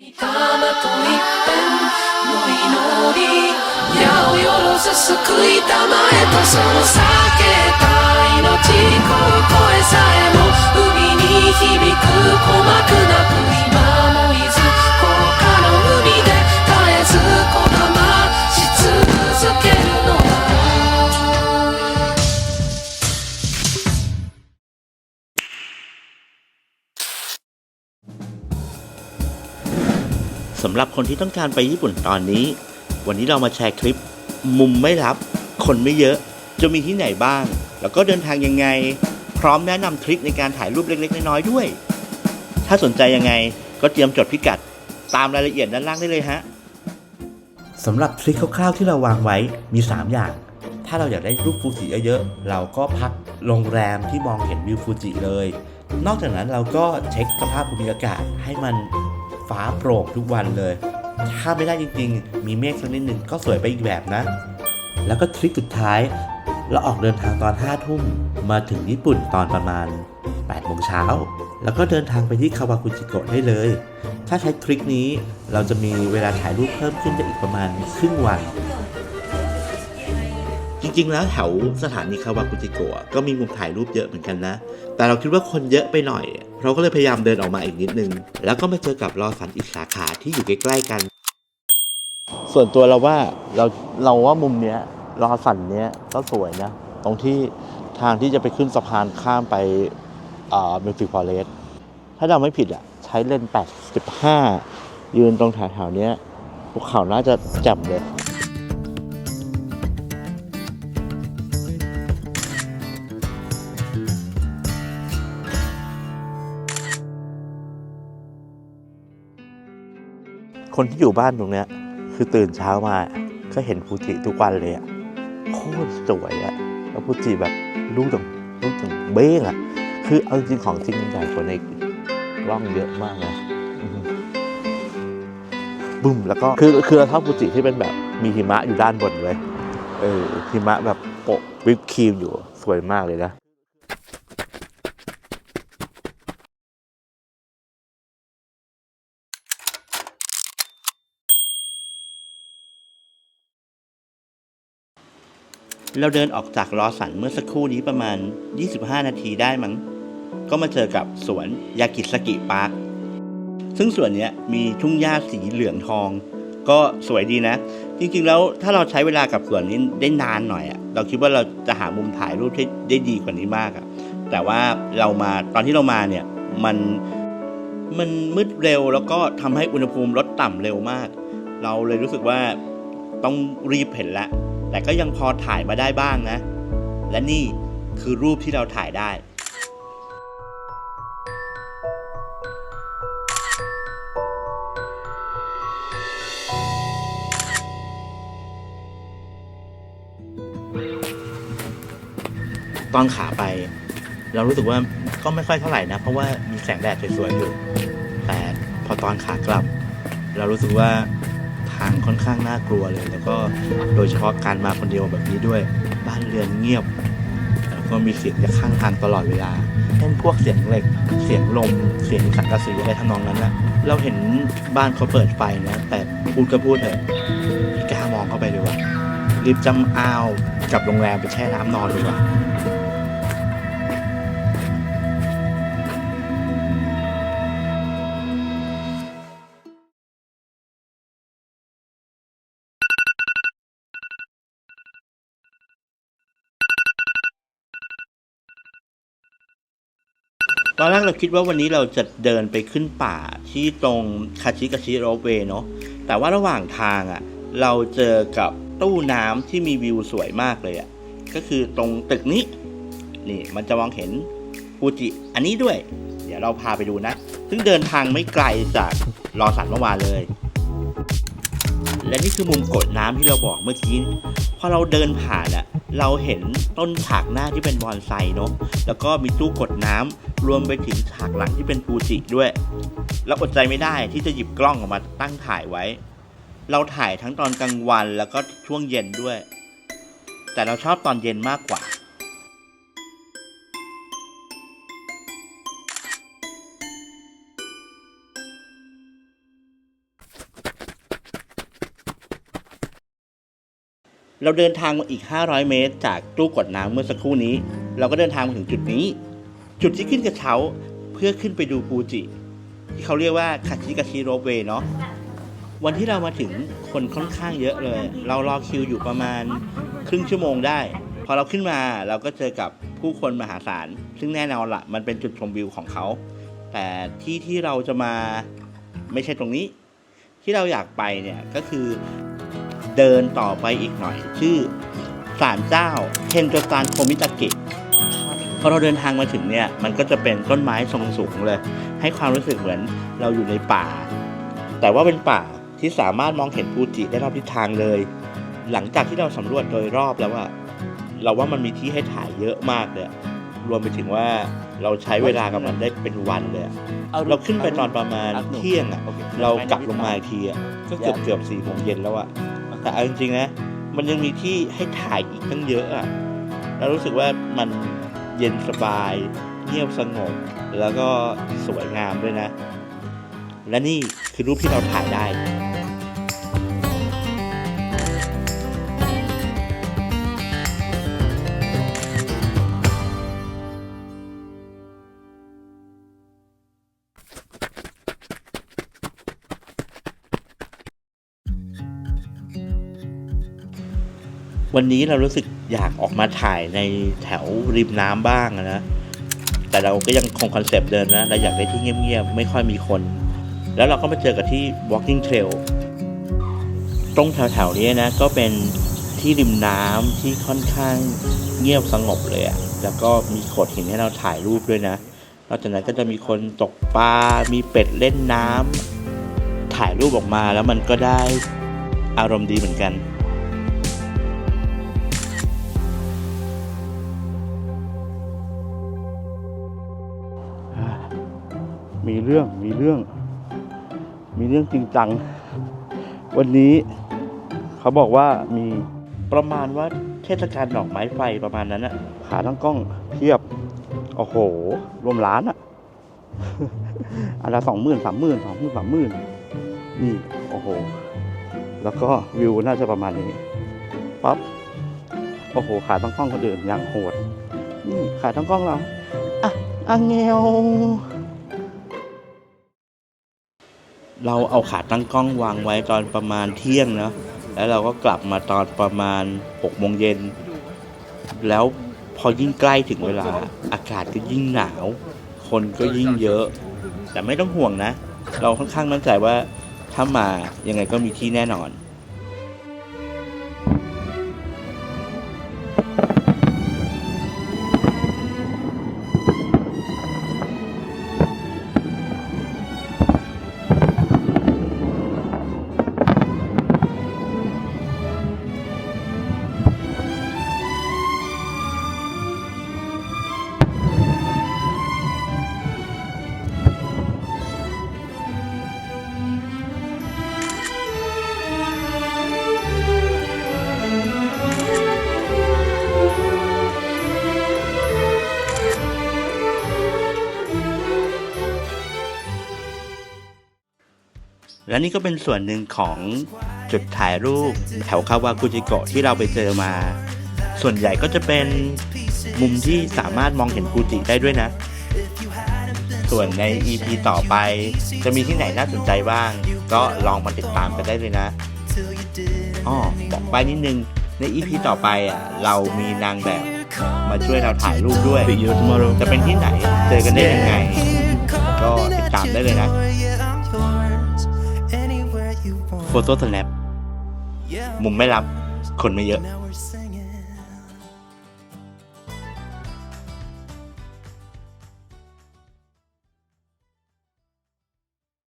たまと一遍の祈り矢をよろす救いたまえとその避けた命こう声さえも海に響く鼓膜なく หรับคนที่ต้องการไปญี่ปุ่นตอนนี้ วันนี้เรามาแชร์คลิป มุมไม่รับ คนไม่เยอะ จะมีที่ไหนบ้าง แล้วก็เดินทางยังไง พร้อมแนะนำทริคในการถ่ายรูปเล็ก ๆ น้อยๆด้วย ถ้าสนใจยังไงก็เตรียมจดพิกัด ตามรายละเอียดด้านล่างได้เลยฮะสำหรับทริคคร่าวๆที่เราวางไว้มี 3 อย่าง ถ้าเราอยากได้รูปฟูจิเยอะๆ เราก็พักโรงแรมที่มองเห็นวิวฟูจิเลย นอกจากนั้นเราก็เช็คสภาพภูมิอากาศให้มัน ฟ้าโปร่งทุกวันเลย ถ้าไม่ได้จริงๆ มีเมฆสักนิดหนึ่งก็สวยไปอีกแบบนะ แล้วก็ทริคสุดท้าย เราออกเดินทางตอน5ทุ่มมาถึงญี่ปุ่นตอนประมาณ8โมงเช้า แล้วก็เดินทางไปที่คาวากุจิโกะได้เลย ถ้าใช้ทริคนี้เราจะมีเวลาถ่ายรูปเพิ่มขึ้นได้อีกประมาณครึ่งวัน จริงๆ แล้วแถวสถานีคาวากุจิโกะก็มีมุมถ่ายรูปเยอะเหมือนกันนะ แต่เราคิดว่าคนเยอะไปหน่อย เราก็เลยพยายามเดินออกมาอีกนิดนึง แล้วก็มาเจอกับรอสันอีกสาขาที่อยู่ใกล้ๆกัน ส่วนตัวเราว่าเราเราว่ามุมเนี้ยรอสันเนี้ยก็สวยนะ ตรงที่ทางที่จะไปขึ้นสะพานข้ามไปอ่ามิวสิฟอเรสถ้าเราไม่ผิดอะใช้เลน 85 ยืนตรงแถวๆเนี้ยภูเขาน่าจะจ่มเลย คนที่อยู่บ้านตรงเนี้ย คือตื่นเช้ามาก็เห็นฟูจิทุกวันเลยอะโคตรสวยอะแล้วฟูจิแบบลูกถึงลูกถึงเบ้งอะคือเอาจริงของจริงใหญ่กว่าในกล้องเยอะมากนะบึ้มแล้วก็คือคือเราชอบฟูจิที่เป็นแบบมีหิมะอยู่ด้านบนเลยเออหิมะแบบโปะวิปครีมอยู่สวยมากเลยนะ เราเดินออกจากลอสันเมื่อสักครู่นี้ประมาณ 25 นาทีได้มั้ง ก็มาเจอกับสวนยากิสกิปาร์ค ซึ่งสวนนี้มีทุ่งหญ้าสีเหลืองทอง ก็สวยดีนะ จริงๆแล้วถ้าเราใช้เวลากับสวนนี้ได้นานหน่อยอะเราคิดว่าเราจะหามุมถ่ายรูปที่ได้ดีกว่านี้มากอะแต่ว่าเรามาตอนที่เรามาเนี่ยมันมันมืดเร็วแล้วก็ทำให้อุณหภูมิลดต่ำเร็วมาก เราเลยรู้สึกว่าต้องรีบเห็นละ แต่ก็ยังพอถ่ายมาได้บ้างนะ และนี่คือรูปที่เราถ่ายได้ตอนขาไป เรารู้สึกว่าก็ไม่ค่อยเท่าไหร่นะ เพราะว่ามีแสงแดดสวยๆอยู่ แต่พอตอนขากลับ เรารู้สึกว่า ค่อนข้างน่ากลัวเลย แล้วก็โดยเฉพาะการมาคนเดียวแบบนี้ด้วย บ้านเรือนเงียบแล้วก็มีเสียงจากข้างทางตลอดเวลาเช่นพวกเสียงเหล็ก เสียงลม เสียงสังกะสีอะไรทำนองนั้นนะเราเห็นบ้านเขาเปิดไฟนะ แต่พูดก็พูดเถอะไม่กล้ามองเข้าไปเลยว่ะรีบจำอ้าวกลับโรงแรมไปแช่น้ำนอนเลยว่ะ ตอนแรกเราคิดว่าวันนี้เราจะเดินไปขึ้นป่าที่ตรงคาชิกาชิโรเวเนาะแต่ว่าระหว่างทางอะ่ะ เราเจอกับตู้น้ำที่มีวิวสวยมากเลยอะ่ะ ก็คือตรงตึกนี้ นี่มันจะมองเห็นฟูจิอันนี้ด้วย เดี๋ยวเราพาไปดูนะ ซึ่งเดินทางไม่ไกลจากรอสันเมื่อวานเลย และนี่คือมุมกดน้ำที่เราบอกเมื่อกี้พอเราเดินผ่านอะเราเห็นต้นฉากหน้าที่เป็นบอนไซเนาะแล้วก็มีตู้กดน้ำ รวมไปถึงฉากหลังที่เป็นฟูจิด้วย แล้วอดใจไม่ได้ที่จะหยิบกล้องออกมาตั้งถ่ายไว้ เราถ่ายทั้งตอนกลางวันแล้วก็ช่วงเย็นด้วย แต่เราชอบตอนเย็นมากกว่าเราเดินทางมาอีก 500 เมตร จากตู้กดน้ำเมื่อสักครู่นี้ เราก็เดินทางมาถึงจุดนี้ จุดที่ขึ้นกระเช้าเพื่อขึ้นไปดูฟูจิ ที่เขาเรียกว่าคาชิกาชิโรเวเนาะวันที่เรามาถึงคนค่อนข้างเยอะเลย เรารอคิวอยู่ประมาณครึ่งชั่วโมงได้ พอเราขึ้นมาเราก็เจอกับผู้คนมหาศาล ซึ่งแน่นอนละมันเป็นจุดชมวิวของเขา แต่ที่ที่เราจะมาไม่ใช่ตรงนี้ ที่เราอยากไปเนี่ยก็คือเดินต่อไปอีกหน่อย ชื่อศาลเจ้าเทนโจซานโคมิตาเกะ พอเราเดินทางมาถึงเนี่ยมันก็จะเป็นต้นไม้ทรงสูงเลย ให้ความรู้สึกเหมือนเราอยู่ในป่า แต่ว่าเป็นป่าที่สามารถมองเห็นฟูจิได้รอบทิศทางเลย หลังจากที่เราสำรวจโดยรอบแล้วว่าเราว่ามันมีที่ให้ถ่ายเยอะมากเลยอะรวมไปถึงว่าเราใช้เวลากับมันได้เป็นวันเลยอะเราขึ้นไปตอนประมาณเที่ยงอะ เรากลับลงมาอีกทีอะก็เกือบเกือบสี่โมงเย็นแล้วอะ แต่เอาจริงๆนะ มันยังมีที่ให้ถ่ายอีกตั้งเยอะอะแล้วรู้สึกว่ามัน เย็นสบาย เงียบสงบ แล้วก็สวยงามด้วยนะ และนี่คือรูปที่เราถ่ายได้ วันนี้เรารู้สึกอยากออกมาถ่ายในแถวริมน้ำบ้างนะ แต่เราก็ยังคงคอนเซปต์เดิมนะเราอยากได้ที่เงียบๆ ไม่ค่อยมีคน แล้วเราก็มาเจอกับที่ walking trail ตรงแถวๆนี้นะ ก็เป็นที่ริมน้ำที่ค่อนข้างเงียบสงบเลยอะแล้วก็มีโขดหินให้เราถ่ายรูปด้วยนะนอกจากนั้นก็จะมีคนตกปลา มีเป็ดเล่นน้ำถ่ายรูปออกมาแล้วมันก็ได้อารมณ์ดีเหมือนกัน มีเรื่องมีเรื่อง มีเรื่องจริงจัง วันนี้เขาบอกว่ามีประมาณว่าเทศกาลดอกไม้ไฟประมาณนั้นอะขาตั้งกล้องเทียบ โอ้โห รวมล้านอะอันละสองหมื่นสามหมื่นสองหมื่นสามหมื่นนี่ โอ้โห แล้วก็วิวน่าจะประมาณนี้ปั๊บโอ้โห ขาตั้งกล้องคนอื่นอย่างโหด นี่ ขาตั้งกล้องเรา อะอะเงว เราเอาขาตั้งกล้องวางไว้ตอนประมาณเที่ยงเนาะแล้วเราก็กลับมาตอนประมาณหกโมงเย็น แล้วพอยิ่งใกล้ถึงเวลา อากาศก็ยิ่งหนาว คนก็ยิ่งเยอะ แต่ไม่ต้องห่วงนะ เราค่อนข้างมั่นใจว่าถ้ามายังไงก็มีที่แน่นอน และนี่ก็เป็นส่วนหนึ่งของจุดถ่ายรูปแถวคาวากุจิโกะที่เราไปเจอมา ส่วนใหญ่ก็จะเป็นมุมที่สามารถมองเห็นฟูจิได้ด้วยนะ ส่วนใน EP ต่อไปจะมีที่ไหนน่าสนใจบ้าง ก็ลองมาติดตามกันได้เลยนะอ้อบอกไปนิดนึงใน EP ต่อไปอะเรามีนางแบบมาช่วยเราถ่ายรูปด้วย จะเป็นที่ไหน เจอกันได้ยังไง ก็ติดตามได้เลยนะ โฟโต้สแนปมุมไม่รับ คนไม่เยอะ